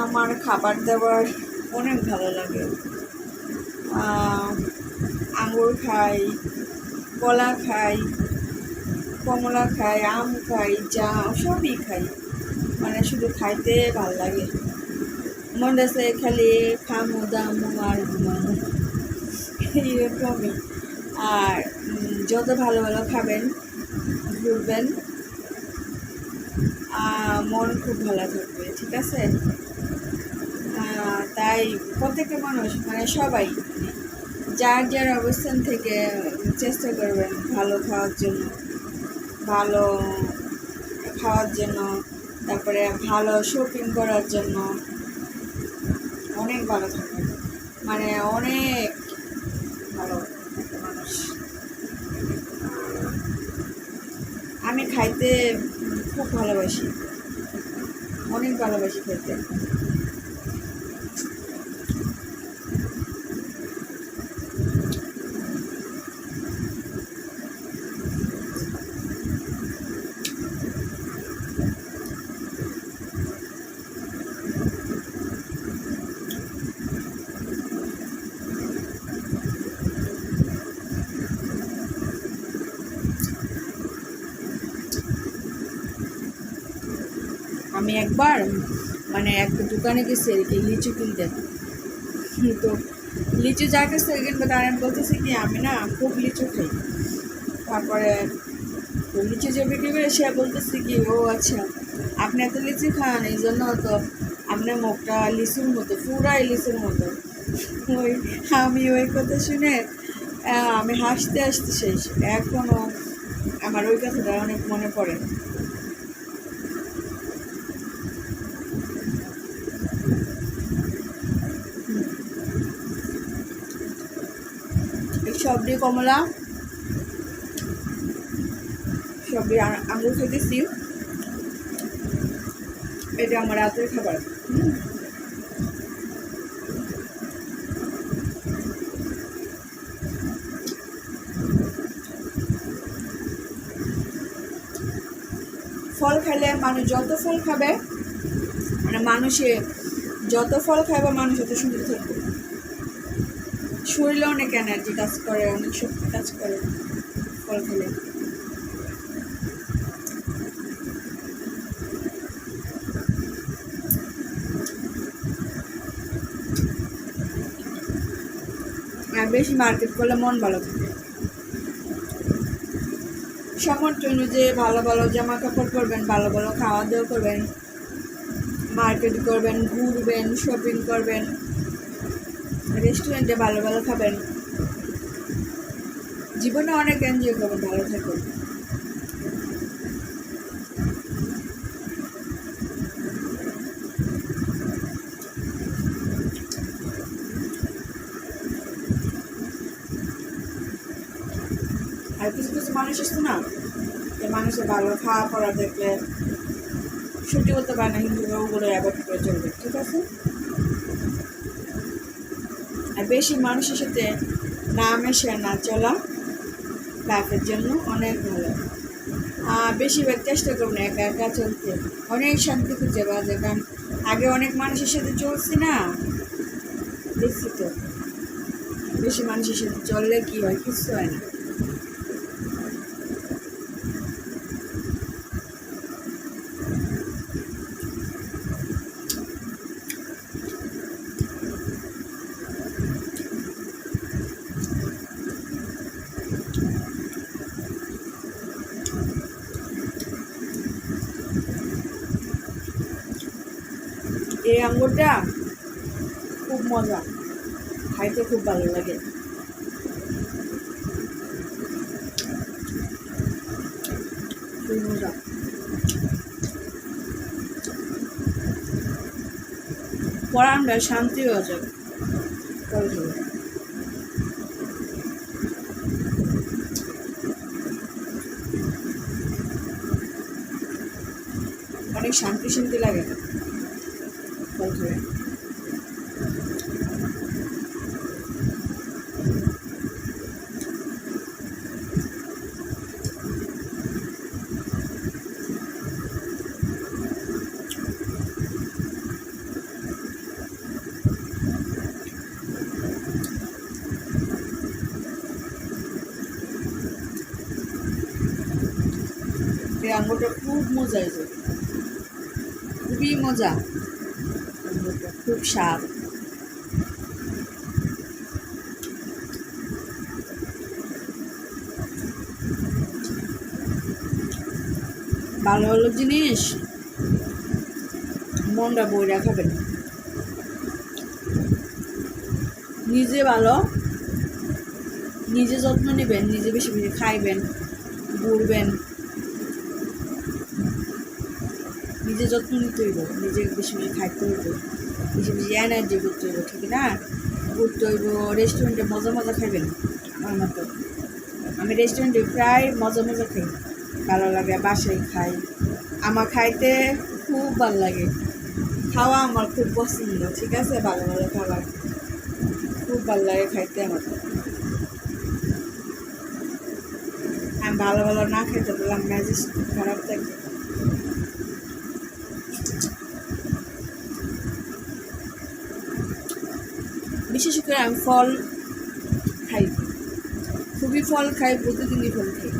আমার খাবার দাবার অনেক ভালো লাগে। আঙুর খাই, কলা খাই, কমলা খাই, আম খাই যা সবই খাই। মানে শুধু খাইতে ভালো লাগে। মনে আছে খালি খামু দামু আর ঘুমামু এরকমই আর যত ভালো ভালো খাবেন, ঘুরবেন মন খুব ভালো থাকবে, ঠিক আছে? তাই প্রত্যেকটা মানুষ মানে সবাই, যার যার অবস্থান থেকে চেষ্টা করবেন ভালো খাওয়ার জন্য, ভালো খাওয়ার জন্য, তারপরে ভালো শপিং করার জন্য, অনেক ভালো থাকবেন মানে অনেক ভালো মানুষ। আমি খাইতে খুব ভালোবাসি। অনেক ভালোবাসি খেতে। আমি একবার মানে একটা দোকানে গেছি আর কি, লিচু কিনতে। তো লিচু যার কাছ থেকে কিনবো তার আমি বলতেছি কি, আমি না খুব লিচু খাই। তারপরে লিচু যে বিক্রি করে সে বলতেছি কি, ও আচ্ছা আপনি এত লিচু খান, এই জন্য তো আপনার মুখটা লিচুর মতো, পুরাই লিচুর মতো। ওই, আমি ওই কথা শুনে আমি হাসতে হাসতে শেষ। এখনও আমার ওই কথাটা অনেক মনে পড়ে। সবজি কমলা, সবজি আ- আঙুর খেতেছি এটা আমার রাতের খাবার। ফল খেলে মানুষ যত ফল খাবে মানে মানুষে যত ফল খাবে মানুষ তত সুন্দর থাকবে। শরীরে অনেক এনার্জি কাজ করে, অনেক শক্তি কাজ করে ফল খেলে। আর বেশি মার্কেট করলে মন ভালো থাকে। সামর্থ্য অনুযায়ী ভালো ভালো জামা কাপড় পরবেন, ভালো ভালো খাওয়া দাওয়া করবেন। মার্কেট করবেন, ঘুরবেন শপিং করবেন রেস্টুরেন্টে ভালো ভালো খাবেন। জীবনে অনেক এনজয় করবেন, ভালো থাকবেন আর কিছু কিছু মানুষ আছে না মানুষের ভালো খাওয়া পড়া দেখলে সহ্য করতে পারে না হিন্দু ওগুলো অ্যাভয়েড করে চলবে ঠিক আছে? আর বেশি মানুষের সাথে না মেশে না চলা লাইফের জন্য অনেক ভালো। আহ, বেশিরভাগ চেষ্টা করুন একা একা চলতে। অনেক শান্তি খুঁজে পাওয়া যায় কারণ আগে অনেক মানুষের সাথে চলছি না। দেখছি তো বেশি মানুষের সাথে চললে কি হয় কিছু হয় না। এই আঙ্গুরটা খুব মজা। খাইতে খুব ভালো লাগে। মজা। পড়ানটা শান্তি হয়ে যাবে। অনেক শান্তি শান্তি লাগে চলছে এই আঙ্গুরটা খুব মজা হয়েছে খুবই মজা। খুব স্বাদ। ভালো ভালো জিনিস? মনটা বই রাখাবেন নিজে ভালো, নিজে যত্ন নেবেন, নিজে বেশি বেশি খাইবেন, ঘুরবেন। নিজে যত্ন নিতে হইব নিজে বেশি বেশি খাইতে হইব, বেশি বেশি এনার্জি করতে হইব, ঠিক না? ঘুরতে হইব রেস্টুরেন্টে মজা মজা খাইবেন, আমার মতো। আমি রেস্টুরেন্টে প্রায় মজা মজা খাই, ভালো লাগে, বাসায় খাই। আমার খাইতে খুব ভালো লাগে। খাওয়া আমার খুব পছন্দ, ঠিক আছে? ভালো ভালো খাবার। খুব ভালো লাগে খাইতে আমার। আমি ভালো ভালো না খাইতে বললাম মেজাজ খারাপ থাকে। বিশেষ করে আমি ফল খাই। খুবই ফল খাই প্রতিদিনই ফল খাই।